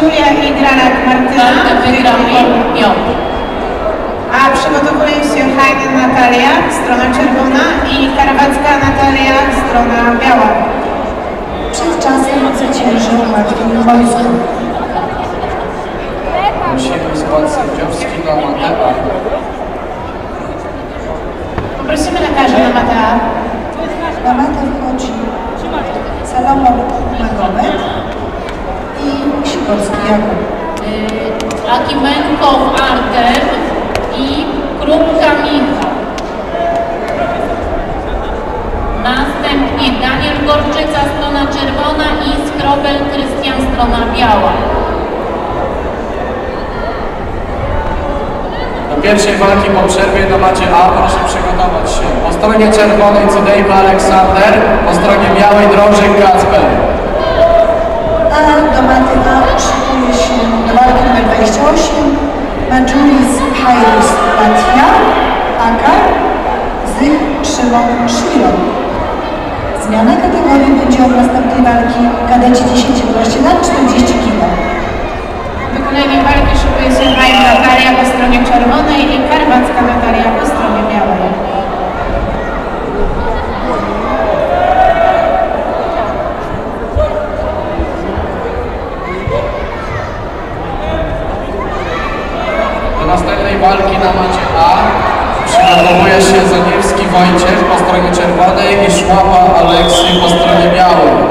Julia i Granat Martyna. Marta. A przygotowuje się Heinen Natalia, strona czerwona i Karwacka Natalia, strona biała. Przed czasem zwyciężył Martin Wojsko. Prosimy skład sędziowski na Mate'a. Poprosimy lekarza na Mate'a. Na Mate'a wchodzi Salomon Sikorski Jakub. y, Akimenkow Artem i Krupka Michał. Następnie Daniel Gorczyca, strona czerwona i Skrobel Krystian, strona biała. Do pierwszej walki po przerwie na macie A proszę przygotować się. Po stronie czerwonej Cudejko Aleksander, po stronie białej Drążek Kacper. A do maty szykuje się walki numer 28 Majulis Hairus Latvia, Aka, Zych Szymon Szmiro. Zmiana kategorii będzie od następnej walki kadeci 10-12 lat 40 kg. Kolejnej walki szykuje się Hajm Natalia po stronie czerwonej walki na macie A przygotowuje się Zaniewski Wojciech po stronie czerwonej i Szłapa Aleksy po stronie białej.